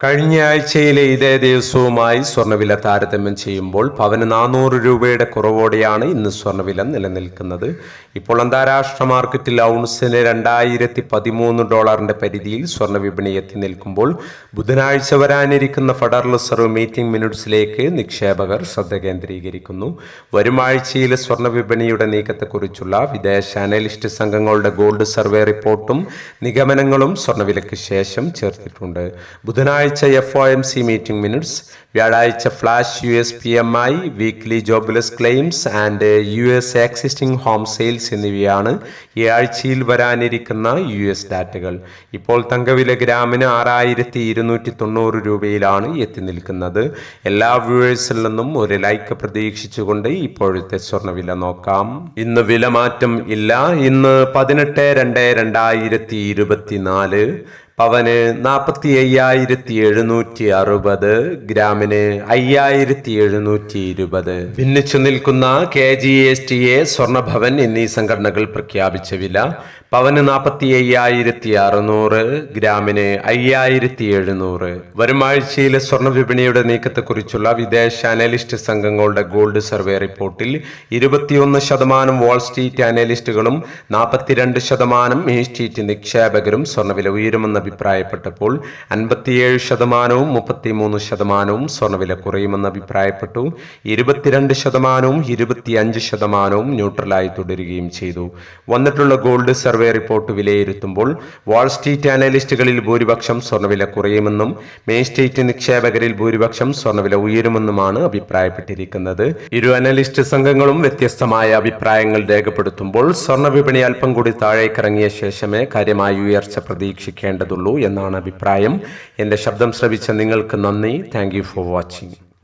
കഴിഞ്ഞ ആഴ്ചയിലെ ഇതേ ദിവസവുമായി സ്വർണവില താരതമ്യം ചെയ്യുമ്പോൾ പവന് നാനൂറ് രൂപയുടെ കുറവോടെയാണ് ഇന്ന് സ്വർണവില നിലനിൽക്കുന്നത്. ഇപ്പോൾ അന്താരാഷ്ട്ര മാർക്കറ്റിൽ ഔൺസിന് രണ്ടായിരത്തി പതിമൂന്ന് ഡോളറിന്റെ പരിധിയിൽ സ്വർണ വിപണി എത്തി നിൽക്കുമ്പോൾ ബുധനാഴ്ച വരാനിരിക്കുന്ന ഫെഡറൽ റിസർവ് മീറ്റിംഗ് മിനിറ്റ്സിലേക്ക് നിക്ഷേപകർ ശ്രദ്ധ കേന്ദ്രീകരിക്കുന്നു. വരും ആഴ്ചയിലെ സ്വർണ വിപണിയുടെ നീക്കത്തെക്കുറിച്ചുള്ള വിദേശ അനലിസ്റ്റ് സംഘങ്ങളുടെ ഗോൾഡ് സർവേ റിപ്പോർട്ടും നിഗമനങ്ങളും സ്വർണവിലയ്ക്ക് ശേഷം ചേർത്തിട്ടുണ്ട്. ബുധനാഴ്ച F O M C meeting minutes വ്യാഴാഴ്ച flash U S P M I weekly jobless claims and U S existing home sales എന്നിവയാണ് ഈ ആഴ്ചയിൽ വരാനിരിക്കുന്ന യു എസ് ഡാറ്റകൾ ഇപ്പോൾ തങ്കവില ഗ്രാമിന് ആറായിരത്തി ഇരുന്നൂറ്റി തൊണ്ണൂറ് രൂപയിലാണ് എത്തി നിൽക്കുന്നത്. എല്ലാ വ്യൂവേഴ്സിൽ നിന്നും ഒരു ലൈക്ക് പ്രതീക്ഷിച്ചുകൊണ്ട് ഇപ്പോഴത്തെ സ്വർണവില നോക്കാം. ഇന്ന് വിലമാറ്റം ഇല്ല. ഇന്ന് പതിനെട്ട് രണ്ട് രണ്ടായിരത്തി ഇരുപത്തിനാല് പവന് നാൽപ്പത്തി അയ്യായിരത്തി എഴുന്നൂറ്റി അറുപത് ഗ്രാമിന് അയ്യായിരത്തി എഴുന്നൂറ്റി ഇരുപത് ഭിന്നിച്ചു നിൽക്കുന്ന K G S T A Swarnabhavan എന്നീ സംഘടനകൾ പ്രഖ്യാപിച്ച വില പവന് നാൽപ്പത്തി അയ്യായിരത്തി അറുന്നൂറ് ഗ്രാമിന് അയ്യായിരത്തി എഴുന്നൂറ് വരും ആഴ്ചയിലെ സ്വർണ വിപണിയുടെ നീക്കത്തെക്കുറിച്ചുള്ള വിദേശ അനലിസ്റ്റ് സംഘങ്ങളുടെ ഗോൾഡ് സർവേ റിപ്പോർട്ടിൽ ഇരുപത്തിയൊന്ന് ശതമാനം വാൾ സ്ട്രീറ്റ് അനലിസ്റ്റുകളും നാൽപ്പത്തിരണ്ട് ശതമാനം മെയിൻ സ്ട്രീറ്റ് നിക്ഷേപകരും സ്വർണവില ഉയരുമെന്ന് അഭിപ്രായപ്പെട്ടപ്പോൾ അൻപത്തിയേഴ് ശതമാനവും മുപ്പത്തിമൂന്ന് ശതമാനവും സ്വർണവില കുറയുമെന്ന് അഭിപ്രായപ്പെട്ടു. ഇരുപത്തിരണ്ട് ശതമാനവും ഇരുപത്തിയഞ്ച് ശതമാനവും ന്യൂട്രലായി തുടരുകയും ചെയ്തു. വന്നിട്ടുള്ള ഗോൾഡ് സർവേ റിപ്പോർട്ട് വിലയിരുത്തുമ്പോൾ വാൾസ്ട്രീറ്റ് അനലിസ്റ്റുകളിൽ ഭൂരിപക്ഷം സ്വർണവില കുറയുമെന്നും മെയിൻ സ്റ്റേറ്റ് നിക്ഷേപകരിൽ ഭൂരിപക്ഷം സ്വർണവില ഉയരുമെന്നുമാണ് അഭിപ്രായപ്പെട്ടിരിക്കുന്നത്. ഇരു അനലിസ്റ്റ് സംഘങ്ങളും വ്യത്യസ്തമായ അഭിപ്രായങ്ങൾ രേഖപ്പെടുത്തുമ്പോൾ സ്വർണ വിപണി അല്പം കൂടി താഴേക്കിറങ്ങിയ ശേഷമേ കാര്യമായ ഉയർച്ച പ്രതീക്ഷിക്കേണ്ടതുള്ളൂ. എന്നാണ് അഭിപ്രായം. എന്റെ ശബ്ദം ശ്രവിച്ച നിങ്ങൾക്ക് നന്ദി. Thank for watching